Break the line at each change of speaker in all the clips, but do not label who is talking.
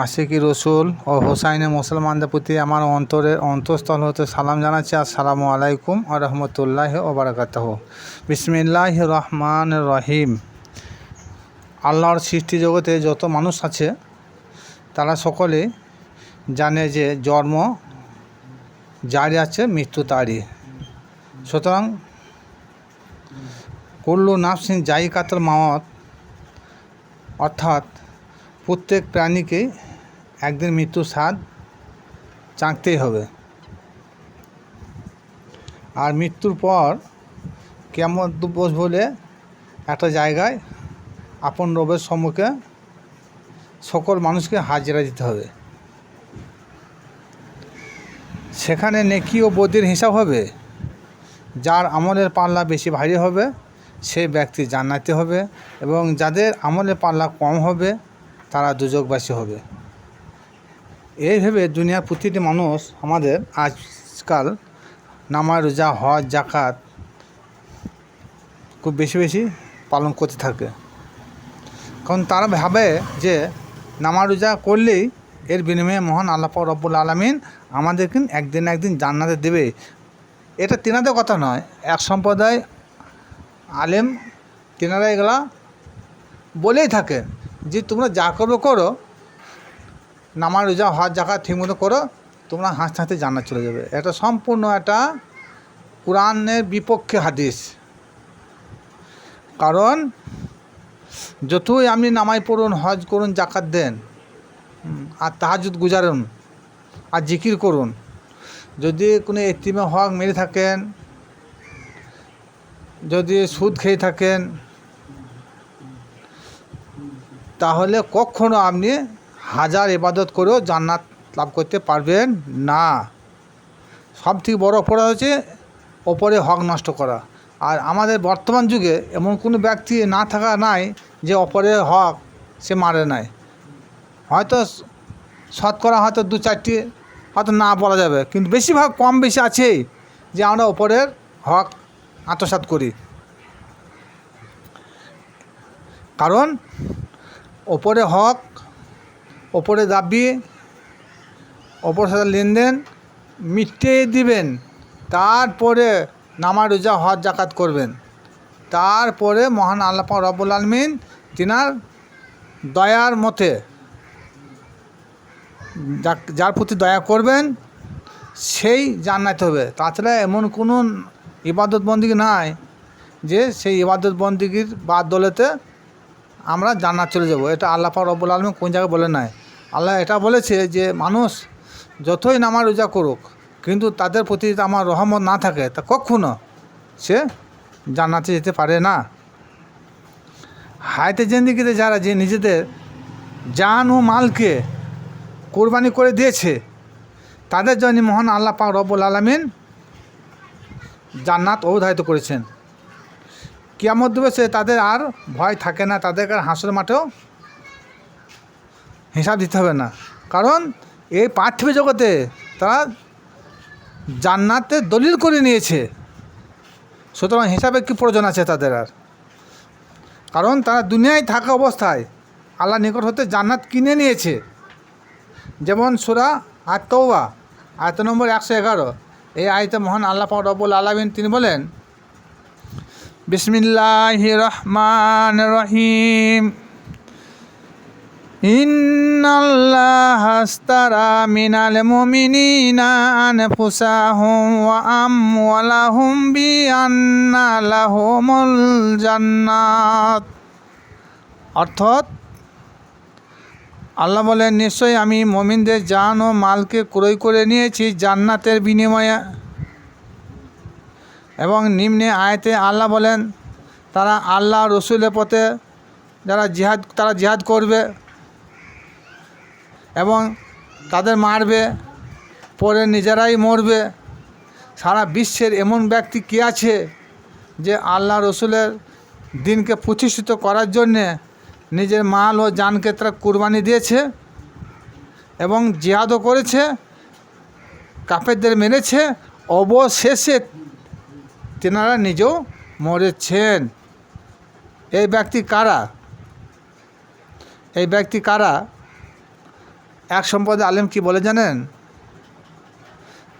আশিকি রসুল ও হোসাইনে মুসলমানদের প্রতি আমার অন্তরের অন্তঃস্থল হতে সালাম জানাচ্ছি। আসসালামু আলাইকুম ও রহমতুল্লাহ ও বারাকাতহ। বিসমিল্লাহ রহমান রহিম। আল্লাহর সৃষ্টি জগতে যত মানুষ আছে, তারা সকলে জানে যে জন্ম যারই আছে, মৃত্যু তারই সুতরাং কুল্লু নাফসিন জাই কাতল মাওয়াত, অর্থাৎ প্রত্যেক প্রাণীকে একদিন মৃত্যুর স্বাদ চাঁকতেই হবে। আর মৃত্যুর পর কেমন দিবস বলে একটা জায়গায় আপন রবের সম্মুখে সকল মানুষকে হাজিরা দিতে হবে। সেখানে নেকি ও বদির হিসাব হবে। যার আমলের পাল্লা বেশি ভারী হবে সেই ব্যক্তি জান্নাতি হবে এবং যাদের আমলের পাল্লা কম হবে, তারা দুযোগবাসী হবে। এইভাবে দুনিয়ার প্রতিটি মানুষ আমাদের আজকাল নামাজ রোজা হজ জাকাত খুব বেশি বেশি পালন করতে থাকে। কারণ তারা ভাবে যে নামাজ, রোজা করলেই এর বিনিময়ে মহান আল্লাহ রব্বুল আলমিন আমাদেরকে একদিন একদিন জান্নাতে দেবে। এটা তেনাদের কথা নয়, এক সম্প্রদায় আলেম তেনারা এগুলা বলেই থাকে যে তোমরা যা করবে করো নামাজ রোজা, হজ জাকাত ঠিকমতো করো, তোমরা হাসতে হাসতে জান্নাত চলে যাবে। এটা সম্পূর্ণ একটা কোরআনের বিপক্ষে হাদিস। কারণ, যতই আপনি নামাই পড়ুন, হজ করুন জাকাত দেন আর তাহাজুদ গুজারুন, আর জিকির করুন, যদি কোনো এতিমে হক মেরে থাকেন, যদি সুদ খেয়ে থাকেন, তাহলে কখনো আপনি হাজার এবাদত করেও জান্নাত লাভ করতে পারবেন না। সব থেকে বড় অপরাধ হচ্ছে ওপরে হক নষ্ট করা। আর আমাদের বর্তমান যুগে এমন কোনো ব্যক্তি না থাকা নাই যে অপরের হক সে মারে নাই। হয়তো শতকরা হয়তো দু চারটি হয়তো না বলা যাবে, কিন্তু বেশিরভাগ কম বেশি আছেই যে আমরা ওপরের হক আত্মসাৎ করি। কারণ ওপরে হক ওপরে দাবি ওপর সাথে লেনদেন মিটিয়ে দিবেন। তারপরে নামা রোজা হজ জাকাত করবেন। তারপরে মহান আল্লাহ রব্বুল আলমিন তিনার দয়ার মতে যার প্রতি দয়া করবেন, সেই জান্নাতে হবে। তাছাড়া এমন কোনো ইবাদত বন্দিগি নাই যে সেই ইবাদত বন্দিগির বাদ দলেতে আমরা জান্নাত চলে যাব। এটা আল্লাহ পাক রব্বুল আলমী কোন জায়গায় বলে নাই। আল্লাহ এটা বলেছে যে মানুষ যতই নামাজ রোজা করুক, কিন্তু তাদের প্রতি আমার রহমত না থাকে, তা কখনো সে জান্নাতে যেতে পারে না। হাইতে জেন্দিগিতে যারা যে নিজেদের জান ও মালকে কোরবানি করে দিয়েছে, তাদের জন্য মহান আল্লাহ পাক রব্বুল আলমিন জান্নাত অবধারিত করেছেন। কিয়ামত দিবসে তাদের আর ভয় থাকে না তাদেরকে আর হাঁসের মাঠেও হিসাব দিতে হবে না। কারণ এই পার্থিব জগতে তারা জান্নাতে দলিল করে নিয়েছে। সুতরাং হিসাবে কি প্রয়োজন আছে তাদের আর? কারণ তারা দুনিয়ায় থাকা অবস্থায় আল্লাহ নিকট হতে জান্নাত কিনে নিয়েছে। যেমন সুরা আত্মবা আয়ত নম্বর একশো এগারো। এই আয়তে মহান আল্লাহ রব্বুল আলমিন তিনি বলেন বিসমিল্লাহ রহমান রহিম। ইন্নাল্লাহ হাস্তারা মিনাল মুমিনিনা আনফুসাহুম ওয়া আমওয়ালাহুম বিআন্না লাহুমুল জান্নাত। অর্থাৎ আল্লাহ বলেন, নিশ্চয়ই আমি মমিনদের জান ও মালকে ক্রয় করে নিয়েছি জান্নাতের বিনিময়ে। এবং নিম্নে আয়তে আল্লাহ বলেন, তারা আল্লাহ রসুলের পথে যারা জিহাদ, তারা জিহাদ করবে। এবং তাদের মারবে, পরে নিজেরাই মরবে। সারা বিশ্বের এমন ব্যক্তি কে আছে যে আল্লাহ রসুলের দিনকে প্রতিষ্ঠিত করার জন্যে নিজের মাল ও জানকে তারা কুরবানি দিয়েছে এবং জিহাদও করেছে কাপেরদের মেরেছে, অবশেষে তেনারা নিজেও মরেছেন। এই ব্যক্তি কারা? এই ব্যক্তি কারা? এক সম্পদে আলেম কি বলে জানেন?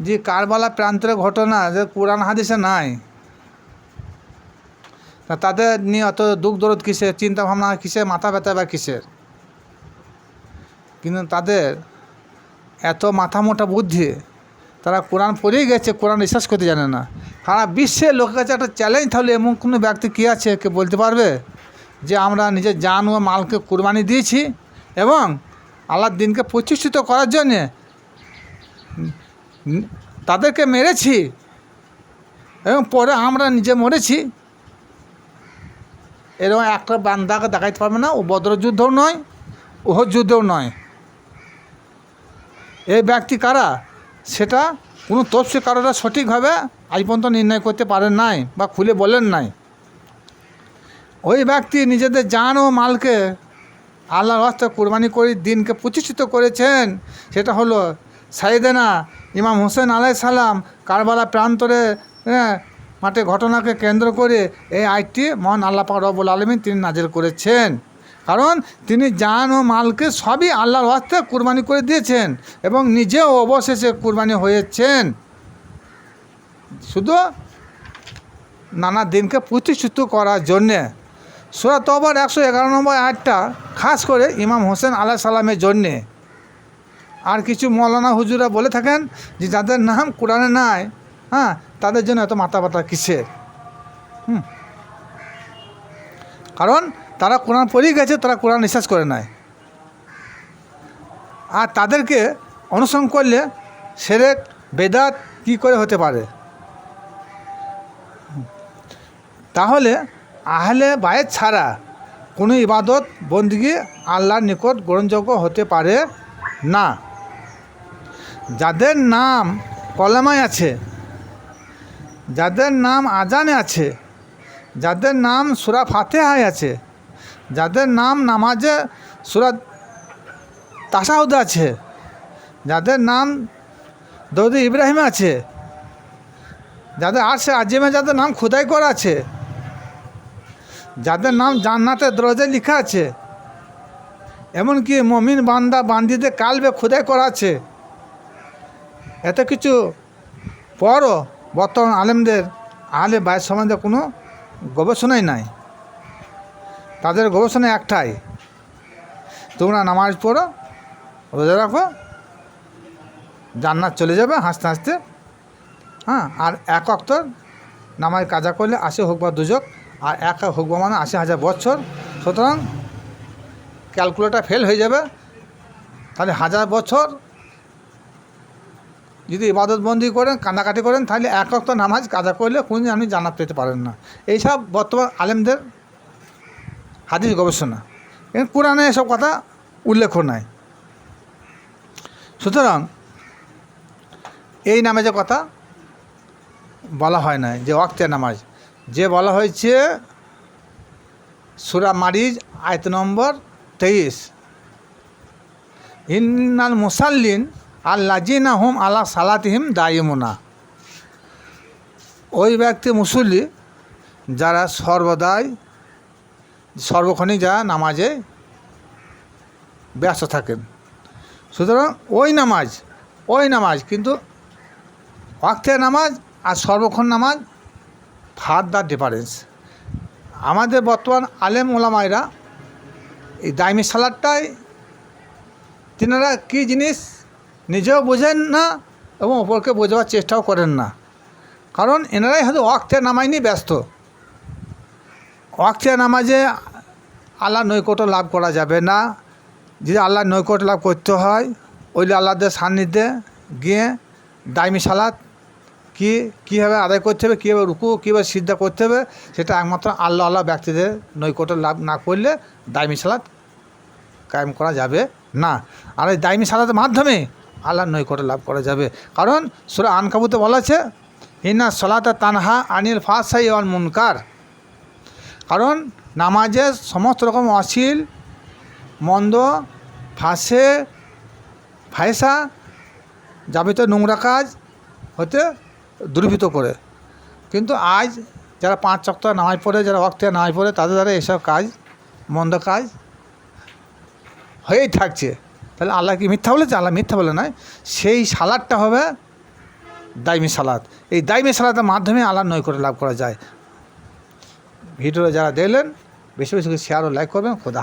যে কারবালা প্রান্তের ঘটনা যে কোরআন হাদিসে নাই। তা তাদের নিয়ে অত দুঃখ দরদ কিসের? চিন্তা ভাবনা কিসের? মাথা ব্যথা বা কিসের? কিন্তু তাদের এত মাথা মোটা বুদ্ধি, তারা কোরআন পড়েই গেছে, কোরআন বিশ্বাস করতে জানে না। সারা বিশ্বের লোকের কাছে একটা চ্যালেঞ্জ তাহলে এমন কোনো ব্যক্তি কী আছে কে বলতে পারবে? যে আমরা নিজের জান ও মালকে কোরবানি দিয়েছি এবং আল্লাহর দিনকে প্রতিষ্ঠিত করার জন্যে তাদেরকে মেরেছি এবং পরে আমরা নিজে মরেছি। এরকম একটা বান্দাকে দেখাইতে পারবে না, ও বদ্র যুদ্ধও নয় ওহ যুদ্ধও নয়। এই ব্যক্তি কারা? সেটা কোনো তফসি কারোরা সঠিকভাবে আজ পর্যন্ত নির্ণয় করতে পারেন নাই বা খুলে বলেন নাই। ওই ব্যক্তি নিজেদের জান ও মালকে আল্লাহর হস্তে কোরবানি করে দিনকে প্রতিষ্ঠিত করেছেন, সেটা হলো সাইদেনা ইমাম হোসেন আলাই সালাম কারবালা প্রান্তরে মাঠে ঘটনাকে কেন্দ্র করে এই আইটি মহান আল্লাহ পাক রব্বুল আলমিন তিনি নাজের করেছেন। কারণ তিনি জান ও মালকে সবই আল্লাহর হস্তে কুরবানি করে দিয়েছেন এবং নিজেও অবশেষে কুরবানি হয়েছেন। শুধু নানা দিনকে প্রতিষ্ঠিত করার জন্যে সুরা তবর একশো এগারো নম্বর আটটা খাস করে ইমাম হোসেন আলাহ সালামের জন্যে। আর কিছু মৌলানা হুজুরা বলে থাকেন যে যাদের নাম কোরআনে নাই হ্যাঁ তাদের জন্য এত মাথা ব্যথা কিসের? হুম। কারণ তারা কোরআন পড়েই গেছে, তারা কোরআন বিশ্বাস করে নাই। আর তাদেরকে অনুসরণ করলে সেরেক, বেদাত কী করে হতে পারে? তাহলে আহলে বায়ের ছাড়া কোনো ইবাদত, বন্দিগি আল্লাহর নিকট গ্রহণযোগ্য হতে পারে না। যাদের নাম কলামায় আছে, যাদের নাম আজানে আছে, যাদের নাম সুরা ফাতেহায় আছে, যাদের নাম নামাজে সুরা তাসাউদ আছে, যাদের নাম দৌদি ইব্রাহিম আছে, যাদের আর সে আজিমে, যাদের নাম খোদাই করা আছে যাদের নাম জান্নাতের দরজায় লেখা আছে, এমনকি মমিন বান্দা বান্দিদের কালবে খোদাই করা আছে। এত কিছু পরও বর্তমান আলেমদের আলে বায়ের সম্বন্ধে কোনো গবেষণাই নাই। তাদের গবেষণা একটাই, তোমরা নামাজ পড়ো, রোজা রাখো, জান্নাত চলে যাবে হাসতে হাসতে। হ্যাঁ আর এক অক্তর নামাজ কাজা করলে আসে হোক বা দুজক। আর এক হোক মানে আশি হাজার বছর, সুতরাং ক্যালকুলেটার ফেল হয়ে যাবে। তাহলে হাজার বছর যদি ইবাদতবন্দি করেন, কান্নাকাটি করেন, তাহলে এক অক্ত নামাজ কাজা করলে কোনদিন আপনি জান্নাত পেতে পারেন না। এইসব বর্তমান আলেমদের হাদিস গবেষণা। কোরআনে এসব কথা উল্লেখ নাই। সুতরাং এই নামে যে কথা বলা হয় না যে ওয়াক্তের নামাজ যে বলা হয়েছে, সুরা মারিজ, আয়ত নম্বর তেইশ। ইন্নাল মুসাল্লিন আল্লাজিনা হুম আল্লাহ সালাতিহিম দায়িমুনা। ওই ব্যক্তি মুসল্লি যারা সর্বদাই, সর্বক্ষণিক যা নামাজে ব্যস্ত থাকেন। সুতরাং ওই নামাজ ওই নামাজ কিন্তু ওয়াক্তের নামাজ আর সর্বক্ষণ নামাজ ফার দ্য ডিফারেন্স আমাদের বর্তমান আলেম ওলামাইরা এই দাইমি সালাদটাই তিনারা কী জিনিস নিজেও বোঝেন না এবং অপরকে বোঝাবার চেষ্টাও করেন না। কারণ এনারাই হয়তো ওয়াক্তের নামাজ নিয়ে ব্যস্ত। ওয়াক্তের নামাজে আল্লাহ নৈকট্য লাভ করা যাবে না। যদি আল্লাহ নৈকট্য লাভ করতে হয়, ওইলে আল্লাহদের সান্নিধ্যে গিয়ে দাইমি সালাদ কি, কীভাবে আদায় করতে হবে, কীভাবে রুকু, কীভাবে সিদ্ধা করতে হবে, সেটা একমাত্র আল্লাহ আল্লাহ ব্যক্তিদের নৈকট্য লাভ না করলে দাইমি সালাদ কায়েম করা যাবে না। আর এই দায়মি সালাদের মাধ্যমে আল্লাহর নৈকট্য লাভ করা যাবে। কারণ সুরা আনকাবুতে বলা আছে হিনা সলাতা তানহা আনিল ফাসাই অল মুনকার। কারণ নামাজে সমস্ত রকম অশ্লীল, মন্দ, ফাঁসে ফায়সা যাবিত নোংরা কাজ হতে দুর্বৃত করে। কিন্তু আজ যারা পাঁচ চক্ত নামাজ পড়ে, যারা অক্তে নামাজ পড়ে, তাদের দ্বারা এসব কাজ, মন্দ কাজ হয়েই থাকছে। তাহলে আল্লাহ কি মিথ্যা বলেছে? আল্লাহ মিথ্যা বলে নয় সেই সালাদটা হবে দাইমি সালাদ। এই দাইমি সালাদের মাধ্যমে আল্লাহ নয় করে লাভ করা যায়। ভিডিও যারা দেখলেন, বেশি বেশি শেয়ার ও লাইক করবেন। খোদা